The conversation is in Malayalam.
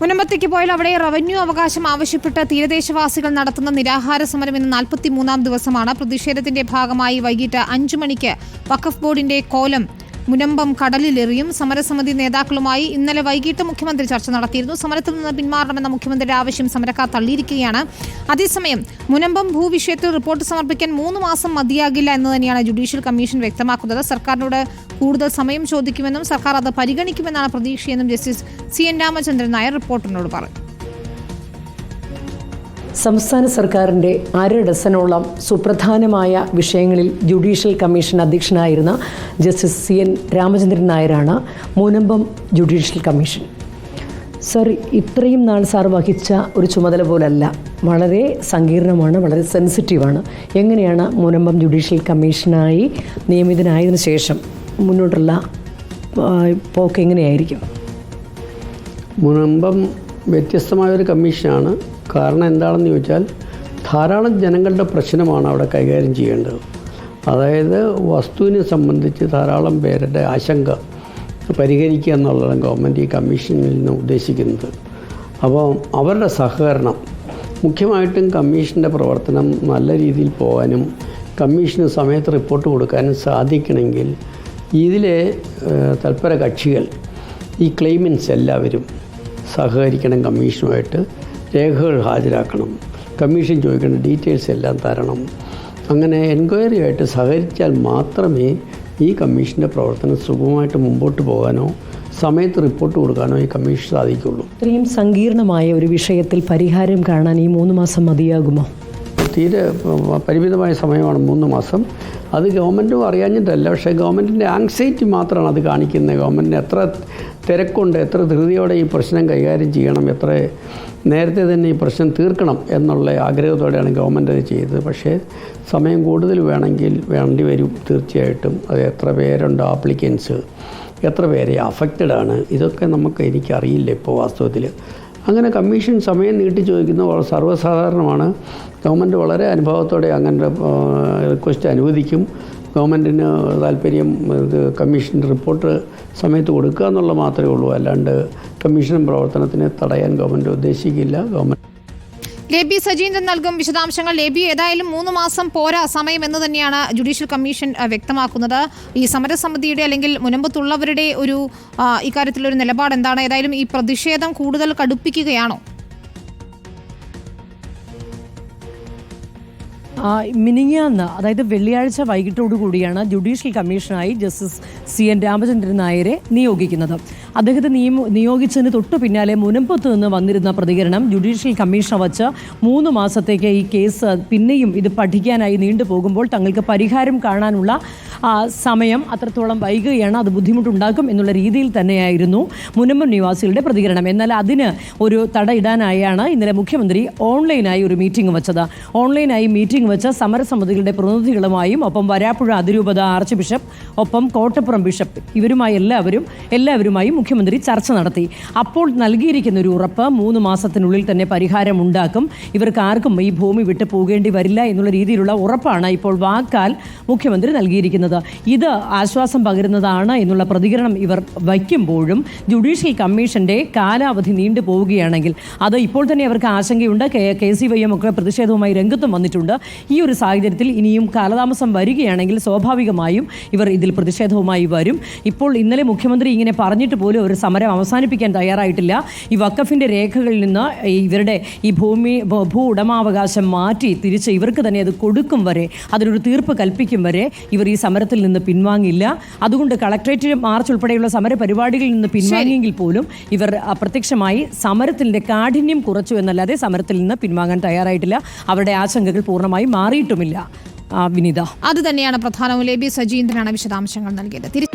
മുനമ്പത്തേക്ക് പോയാൽ അവിടെ റവന്യൂ അവകാശം ആവശ്യപ്പെട്ട് തീരദേശവാസികൾ നടത്തുന്ന നിരാഹാര സമരം ഇന്ന് നാൽപ്പത്തിമൂന്നാം ദിവസമാണ്. പ്രതിഷേധത്തിന്റെ ഭാഗമായി വൈകിട്ട് അഞ്ചു മണിക്ക് വഖഫ് ബോർഡിന്റെ കോലം മുനമ്പം കടലിലെറിയും. സമരസമിതി നേതാക്കളുമായി ഇന്നലെ വൈകിട്ട് മുഖ്യമന്ത്രി ചർച്ച നടത്തിയിരുന്നു. സമരത്തിൽ നിന്ന് പിന്മാറണമെന്ന മുഖ്യമന്ത്രിയുടെ ആവശ്യം സമരക്കാർ തള്ളിയിരിക്കുകയാണ്. അതേസമയം മുനമ്പം ഭൂവിഷയത്തിൽ റിപ്പോർട്ട് സമർപ്പിക്കാൻ മൂന്ന് മാസം മതിയാകില്ല എന്ന് തന്നെയാണ് ജുഡീഷ്യൽ കമ്മീഷൻ വ്യക്തമാക്കുന്നത്. സർക്കാരിനോട് കൂടുതൽ സമയം ചോദിക്കുമെന്നും സർക്കാർ അത് പരിഗണിക്കുമെന്നാണ് പ്രതീക്ഷയെന്നും justice C N Ramachandran Nair റിപ്പോർട്ടറിനോട് പറഞ്ഞു. സംസ്ഥാന സർക്കാരിന്റെ അര ഡസനോളം സുപ്രധാനമായ വിഷയങ്ങളിൽ ജുഡീഷ്യൽ കമ്മീഷൻ അധ്യക്ഷനായിരുന്ന ജസ്റ്റിസ് സി എൻ രാമചന്ദ്രൻ നായരാണ് മുനമ്പം ജുഡീഷ്യൽ കമ്മീഷൻ. സർ ഇത്രയും നാൾ സാർ വഹിച്ച ഒരു ചുമതല പോലല്ല. വളരെ സങ്കീർണമാണ് വളരെ സെൻസിറ്റീവാണ്. എങ്ങനെയാണ് മുനമ്പം ജുഡീഷ്യൽ കമ്മീഷനായി നിയമിതനായതിനു ശേഷം മുന്നോട്ടുള്ള പോക്ക് എങ്ങനെയായിരിക്കും? മുനമ്പം വ്യത്യസ്തമായൊരു കമ്മീഷനാണ്. കാരണം എന്താണെന്ന് ചോദിച്ചാൽ ധാരാളം ജനങ്ങളുടെ പ്രശ്നമാണ് അവിടെ കൈകാര്യം ചെയ്യേണ്ടത്. അതായത് വസ്തുവിനെ സംബന്ധിച്ച് ധാരാളം പേരുടെ ആശങ്ക പരിഹരിക്കുക എന്നുള്ളതാണ് ഗവൺമെന്റ് ഈ കമ്മീഷനിൽ നിന്ന് ഉദ്ദേശിക്കുന്നത്. അപ്പോൾ അവരുടെ സഹകരണം മുഖ്യമായിട്ടും കമ്മീഷന്റെ പ്രവർത്തനം നല്ല രീതിയിൽ പോകാനും കമ്മീഷന് സമയത്ത് റിപ്പോർട്ട് കൊടുക്കാനും സാധിക്കണമെങ്കിൽ ഇതിലെ തൽപര കക്ഷികൾ ഈ ക്ലെയിമൻസ് എല്ലാവരും സഹകരിക്കണം കമ്മീഷനുമായിട്ട്. രേഖകൾ ഹാജരാക്കണം. കമ്മീഷൻ ചോദിക്കേണ്ട ഡീറ്റെയിൽസ് എല്ലാം തരണം. അങ്ങനെ എൻക്വയറി ആയിട്ട് സഹകരിച്ചാൽ മാത്രമേ ഈ കമ്മീഷന്റെ പ്രവർത്തനം സുഗമമായിട്ട് മുമ്പോട്ട് പോകാനോ സമയത്ത് റിപ്പോർട്ട് കൊടുക്കാനോ ഈ കമ്മീഷൻ സാധിക്കുള്ളൂ ഇത്രയും സങ്കീർണമായ ഒരു വിഷയത്തിൽ പരിഹാരം കാണാൻ ഈ മൂന്ന് മാസം മതിയാകുമോ? തീരെ പരിമിതമായ സമയമാണ് മൂന്ന് മാസം. അത് ഗവൺമെന്റും അറിയാഞ്ഞിട്ടല്ല പക്ഷേ ഗവൺമെന്റിന്റെ ആങ്സൈറ്റി മാത്രമാണ് അത് കാണിക്കുന്നത്. ഗവൺമെന്റിന് എത്ര തിരക്കുണ്ട് എത്ര ധൃതിയോടെ ഈ പ്രശ്നം കൈകാര്യം ചെയ്യണം എത്ര നേരത്തെ തന്നെ ഈ പ്രശ്നം തീർക്കണം എന്നുള്ള ആഗ്രഹത്തോടെയാണ് ഗവൺമെന്റ് അത് ചെയ്തത്. പക്ഷേ സമയം കൂടുതൽ വേണമെങ്കിൽ വേണ്ടി വരും തീർച്ചയായിട്ടും. അത് എത്ര പേരുണ്ട് ആപ്ലിക്കൻസ് എത്ര പേരെ അഫക്റ്റഡ് ആണ് ഇതൊക്കെ നമുക്ക് എനിക്കറിയില്ല ഇപ്പോൾ വാസ്തവത്തിൽ. അങ്ങനെ കമ്മീഷൻ സമയം നീട്ടി ചോദിക്കുന്നത് വളരെ സർവസാധാരണമാണ്. ഗവൺമെന്റ് വളരെ അനുഭവത്തോടെ അങ്ങനെ റിക്വസ്റ്റ് അനുവദിക്കും. ഗവൺമെന്റിന് താല്പര്യം ഇത് കമ്മീഷൻ റിപ്പോർട്ട് സമയത്ത് കൊടുക്കുക എന്നുള്ള മാത്രമേ ഉള്ളൂ. അല്ലാണ്ട് കമ്മീഷൻ പ്രവർത്തനത്തിനെ തടയാൻ ഗവൺമെന്റ് ഉദ്ദേശിക്കില്ല. ഗവൺമെന്റ് ലേബി സജീന്ദ്രൻ നൽകും വിശദാംശങ്ങൾ. ലേബി ഏതായാലും മൂന്ന് മാസം പോരാ സമയം എന്ന് തന്നെയാണ് ജുഡീഷ്യൽ കമ്മീഷൻ വ്യക്തമാക്കുന്നത്. ഈ സമരസമിതിയുടെ അല്ലെങ്കിൽ മുനമ്പത്തുള്ളവരുടെ ഒരു ഇക്കാര്യത്തിലൊരു നിലപാട് എന്താണ്? ഏതായാലും ഈ പ്രതിഷേധം കൂടുതൽ കടുപ്പിക്കുകയാണോ? മിനിങ്ങാന്ന് അതായത് വെള്ളിയാഴ്ച വൈകിട്ടോടു കൂടിയാണ് ജുഡീഷ്യൽ കമ്മീഷനായി ജസ്റ്റിസ് സി എൻ രാമചന്ദ്രൻ നായരെ നിയോഗിക്കുന്നത്. അദ്ദേഹത്തെ നിയമ നിയോഗിച്ചതിന് തൊട്ടു പിന്നാലെ മുനമ്പത്ത് നിന്ന് വന്നിരുന്ന പ്രതികരണം ജുഡീഷ്യൽ കമ്മീഷണർ വച്ച് മൂന്ന് മാസത്തേക്ക് ഈ കേസ് പിന്നെയും ഇത് പഠിക്കാനായി നീണ്ടുപോകുമ്പോൾ തങ്ങൾക്ക് പരിഹാരം കാണാനുള്ള സമയം അത്രത്തോളം വൈകുകയാണ്. അത് ബുദ്ധിമുട്ടുണ്ടാക്കും എന്നുള്ള രീതിയിൽ തന്നെയായിരുന്നു മുനമ്പം നിവാസികളുടെ പ്രതികരണം. എന്നാൽ അതിന് ഒരു തടയിടാനായാണ് ഇന്നലെ മുഖ്യമന്ത്രി ഓൺലൈനായി ഒരു മീറ്റിംഗ് വെച്ചത്. ഓൺലൈനായി മീറ്റിംഗ് വെച്ച സമരസമിതികളുടെ പ്രതിനിധികളുമായും ഒപ്പം വരാപ്പുഴ അതിരൂപത ആർച്ച് ബിഷപ്പ് ഒപ്പം കോട്ടപ്പുറം ബിഷപ്പ് ഇവരുമായി എല്ലാവരും എല്ലാവരുമായും മുഖ്യമന്ത്രി ചർച്ച നടത്തി. അപ്പോൾ നൽകിയിരിക്കുന്ന ഒരു ഉറപ്പ് മൂന്ന് മാസത്തിനുള്ളിൽ തന്നെ പരിഹാരം ഉണ്ടാക്കും. ഇവർക്ക് ആർക്കും ഈ ഭൂമി വിട്ടു പോകേണ്ടി വരില്ല എന്നുള്ള രീതിയിലുള്ള ഉറപ്പാണ് ഇപ്പോൾ വാക്കാൽ മുഖ്യമന്ത്രി നൽകിയിരിക്കുന്നത്. ഇത് ആശ്വാസം പകരുന്നതാണ് എന്നുള്ള പ്രതികരണം ഇവർ വയ്ക്കുമ്പോഴും ജുഡീഷ്യൽ കമ്മീഷന്റെ കാലാവധി നീണ്ടു പോവുകയാണെങ്കിൽ അത് ഇപ്പോൾ തന്നെ അവർക്ക് ആശങ്കയുണ്ട്. കെ സി വൈ എം ഒക്കെ പ്രതിഷേധവുമായി രംഗത്തും വന്നിട്ടുണ്ട്. ഈ ഒരു സാഹചര്യത്തിൽ ഇനിയും കാലതാമസം വരികയാണെങ്കിൽ സ്വാഭാവികമായും ഇവർ ഇതിൽ പ്രതിഷേധവുമായി വരും. ഇപ്പോൾ ഇന്നലെ മുഖ്യമന്ത്രി ഇങ്ങനെ പറഞ്ഞിട്ട് പോലും ഒരു സമരം അവസാനിപ്പിക്കാൻ തയ്യാറായിട്ടില്ല. ഈ വക്കഫിന്റെ രേഖകളിൽ നിന്ന് ഇവരുടെ ഈ ഭൂമി ഭൂ- ഉടമാവകാശം മാറ്റി തിരിച്ച് ഇവർക്ക് തന്നെ അത് കൊടുക്കും വരെ അതിനൊരു തീർപ്പ് കൽപ്പിക്കും വരെ ഇവർ ഈ സമരത്തിൽ നിന്ന് പിൻവാങ്ങില്ല അതുകൊണ്ട് കളക്ട്രേറ്റ് മാർച്ച് ഉൾപ്പെടെയുള്ള സമര പരിപാടികളിൽ നിന്ന് പിൻവാങ്ങിയെങ്കിൽ പോലും ഇവർ അപ്രത്യക്ഷമായി സമരത്തിന്റെ കാഠിന്യം കുറച്ചു എന്നല്ലാതെ സമരത്തിൽ നിന്ന് പിൻവാങ്ങാൻ തയ്യാറായിട്ടില്ല. അവരുടെ ആശങ്കകൾ പൂർണമായി മാറിയിട്ടുമില്ല. വിനീത. അത് തന്നെയാണ് പ്രധാനവും. ലേബി സജീന്ദ്രനാണ് വിശദാംശങ്ങൾ നൽകിയത്.